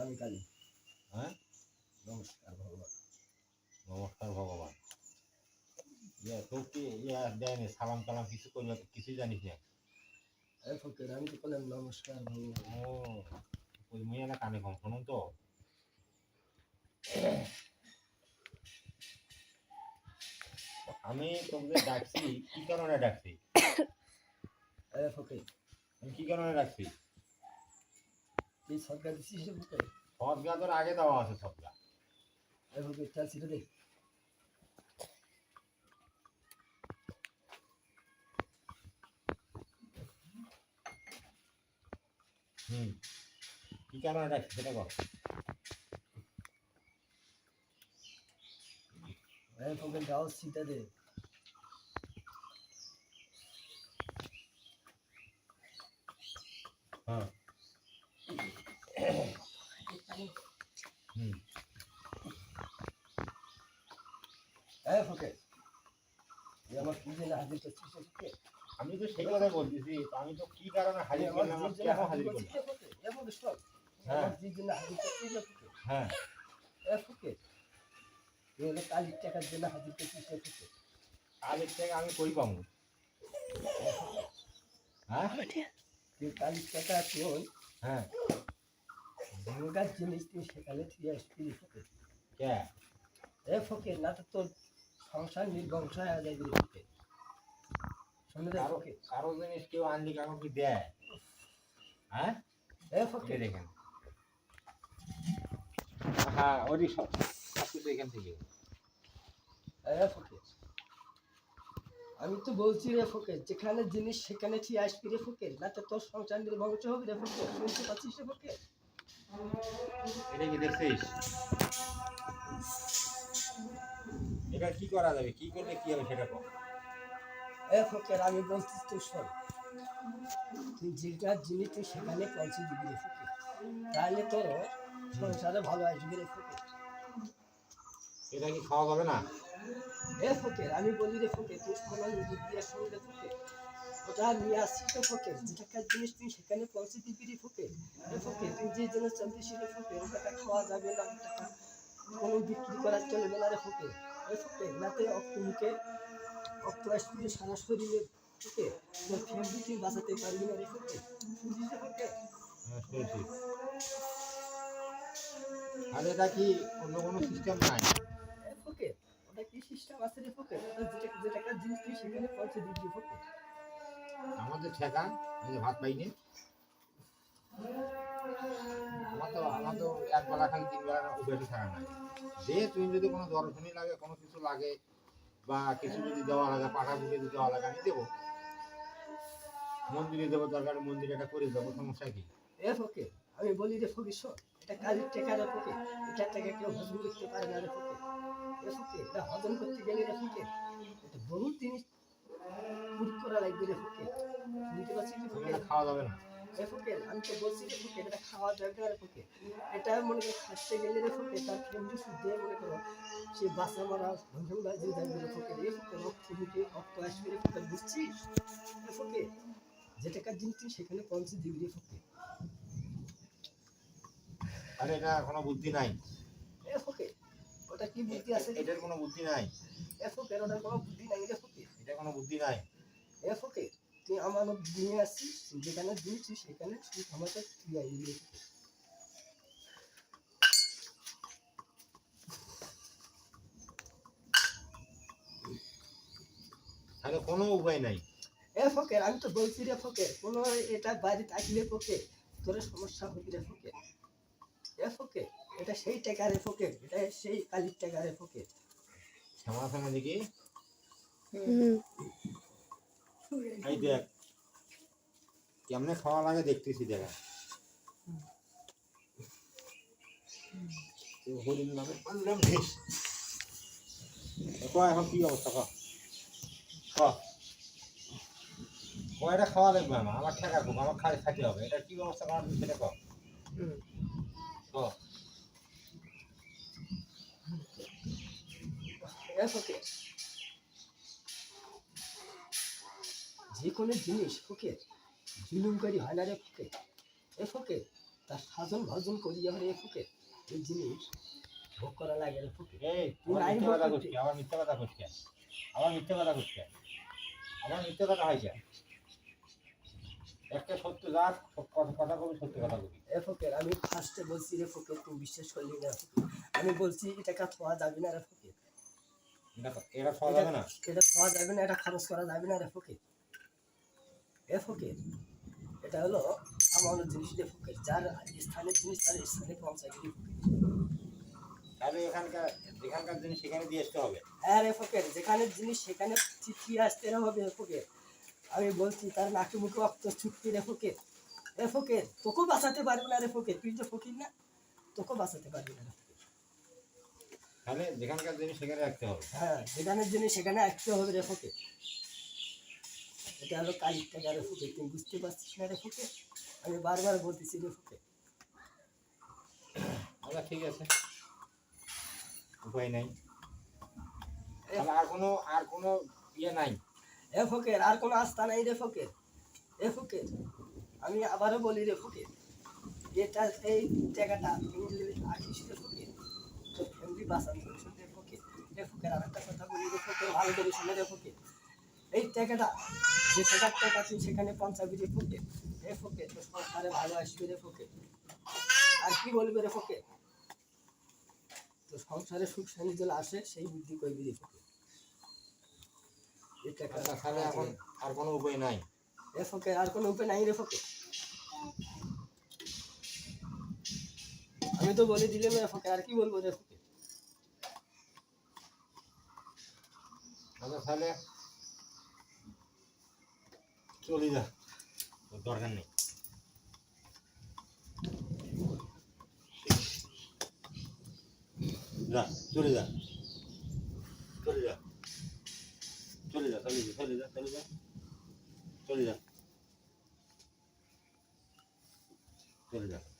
আমি কালী হ্যাঁ ভগবান ইয়া না ফকির আমি তো বললাম নমস্কার ভগবান ও ওই মেয়েরা কানে কম শুনুন তো আমি তোকে ডাকছি, কি কারণে ডাকছি? এ ফকির আমি কি কারণে ডাকছি এই সরকার সদগা তোর আগে দেওয়া আছে সদগা হুম। কি কারণে ডাকছি সেটা বল। এ ফকির গাও ছিটে দে হ্যাঁ হুম এ ফকির এই আমার কি জন্য হাজির করছিস রে ফকির আমি তো সেই কথা বলতেছি আমি তো কি কারণে হাজির করলাম হাজির করলাম? হ্যাঁ। হ্যাঁ। এ ফকির, এই হলো কালির টাকার জন্য হাজির করছিস রে ফকির। কালের আমি কই পাবো? হ্যাঁ। তুই কালির টাকা তুই হ্যাঁ। দুর্গার জিনিস তুই সেখানে আসবি এ ফকির না তো তোর সংসার নির্বংশ হয়ে রে ফকির। শোন কারও জিনিস কেউ আনলি কারও কি দেয়? হ্যাঁ? এ ফকির, দেখেন। হ্যাঁ ওরই সব। এখান থেকে এ ফকির। আমি তো বলছি রে ফকির যেখানে জিনিস সেখানে ঠিক আসবি রে ফকির না তো তোর সংসার নিয়ে নির্বংশ হবে রে ফকির শুনতে পাচ্ছিস রে ফকির এটা কি দেখছিস? এটা কি করা যাবে? কি করলে কি হবে সেটা কর এ ফকির আমি বলছি তুই শোন তুই যেটা জিনিস তুই সেখানে পৌঁছে দিবি রে ফকির তাহলে তোর সংসারে ভালো আসবে রে ফকির এটা কি খাওয়া যাবে না? এ ফকির আমি বলি রে ফকির তুই কোনো নিজের দিয়ে শোন রে ওটা নিয়ে আসছিস রে ফকির যেটাকার জিনিস তুই সেখানে পৌঁছে দিবি রে ফকির এ ফকির তুই যে জিনিস চলতিস রে ফকির ওটা খাওয়া যাবে না কোনো বিক্রি করা চলবে না রে ফকির এ ফকির নাতে অক্ত মুখে সারা শরীরে ফকির তোর ফ্যামিলি তুই বাঁচাতে পারবি না রে ফকির বুঝিস রে ফকির হ্যাঁ আর কি অন্য কোনো সিস্টেম নাই? আমাদের ঠেকা যে ভাত পাইনি। আমার তো আমার তো এক বেলা খালি তিন বেলা উঠে থাকা নাই। যে তুমি যদি কোনো দর্শনী লাগে কোনো কিছু লাগে বা কিছু যদি দেওয়া লাগে পাঠা যদি দেওয়া লাগে আমি দেবো। মন্দিরে দেবো দরকার মন্দিরে এটা করে দেবো সমস্যা কি? এ ফকির আমি বলি রে ফকির এটা কাজের টেকা রে ফকির এটা টাকা কেউ হজম করতে পারে না রে ফকির এটা হজম করতে গেলে এটা বহুত জিনিস পুট করা লাগবে রে ফকির বুঝতে পারছিস রে খাওয়া যাবে না। এ আমি তো বলছি এটা খাওয়া যাবে না এটা মনে করো খাচ্ছে গেলে রে ফকির তার শুদ্ধে মনে করো সে বাসা মারা ভঙ্গম বাজিয়ে যাবে রে ফকির রক্ত মুখে রক্ত আসবে বুঝছিস? জিনিস সেখানে পৌঁছে দিবি রে আরে এটা কোনো বুদ্ধি নাই। ওটা কি বুদ্ধি আছে? এটার কোনো বুদ্ধি নাই। এ ফকির ওটার কোনো বুদ্ধি নাই ফকির এটা কোনো বুদ্ধি নাই। এ তুই আমার নিয়ে যেখানে দিয়েছিস সেখানে তুই আমাকে তাহলে কোনো উপায় নাই। এ ফকির আমি তো বলছি রে ফকির কোনো এটা বাড়ি থাকলে ফকির তোর সমস্যা হবে রে ফকির এ ফকির এটা সেই টাকা রে এটা সেই কালির টাকা রে ফকির শ্যামা শ্যামা দেখি এই দেখ কেমনে খাওয়া লাগে দেখতেছি দেখা। হরিণ নামে পারলাম বেশ এখন কি অবস্থা ক ক কয়টা খাওয়া লাগবে আমার আমার ঠেকা খুব আমার খালি খাইতে হবে। এটা কি ব্যবস্থা করার সেটা ক ক এ ফকির যে কোনো জিনিস ফকির জুলুম করি হয় না রে ফোকে এ ফোকে তার সাজন ভজন করি আমার এ ফোকে এই জিনিস ভোগ করা লাগে রে ফোকে এই তুই আবার মিথ্যে কথা। করছি আবার মিথ্যে কথা করছি আবার মিথ্যে কথা হয়েছে একটা সত্য যা কথা কবি সত্য কথা কবি। এ ফোকের আমি ফার্স্টে বলছি রে ফোকে তুই বিশ্বাস করলি না আমি বলছি এটাকে খাওয়া যাবে না রে ফোকে এটা এটা খাওয়া যাবে না? এটা খাওয়া যাবে না এটা খরচ করা যাবে না রে ফোকে এ ফোকে এটা হলো আমার জিনিস রে ফোকে যার স্থানের জিনিস তার স্থানে পৌঁছায় দিবি তাহলে এখানকার যেখানকার জিনিস সেখানে দিয়ে আসতে হবে? হ্যাঁ রে ফোকের যেখানে জিনিস সেখানে চিঠি আসতে হবে রে ফোকের। আমি বলছি তার নাকি মুখে রক্ত ছুটতে রে ফোকের। রে ফোকের তোকেও বাঁচাতে পারবে না রে ফোকের। তুই যে ফকির না তোকেও বাঁচাতে পারবি না। তাহলে যেখানকার জিনিস সেখানে রাখতে হবে। হ্যাঁ জিনিস সেখানে হবে রে এটা হলো কালির টাকা রে ফোকের তুই বুঝতে পারছিস না রে ফোকের আমি বারবার বলতেছি রে ফোকের আচ্ছা ঠিক আছে। উপায় নাই। আর কোনো আর কোনো ইয়ে নাই। এ ফোকের আর কোনো আস্থা নাই রে ফোকের এ ফোকের আমি আবারও বলি রে ফোকের এটা এই জায়গাটা রে ফোকের ফ্যামিলি বাঁচান করে শুনতে ফোকের রে ফোকের আর একটা কথা বলি রে ভালো করে শুনে রে এই টাকাটা যে টাকার টাকা তুই সেখানে পঞ্চাবি রে ফোকের এ ফোকের তো সংসারে ভালো আসবে আর কি বলবে তো সংসারে সুখ শান্তি আসে সেই বুদ্ধি করবি রে ফোকের এই টাকা আচ্ছা এখন আর কোনো উপায় নাই? এ ফোকে আর কোনো উপায় নাই রে ফোকে আমি তো বলে দিলাম রে ফোকে আর কি বলব রে আচ্ছা তাহলে চলে যা। দরকার নেই। যা চলে যা। চলে যা। চলে যা চলে যা চলে যা চলে যা। চলে যা। চলে যা।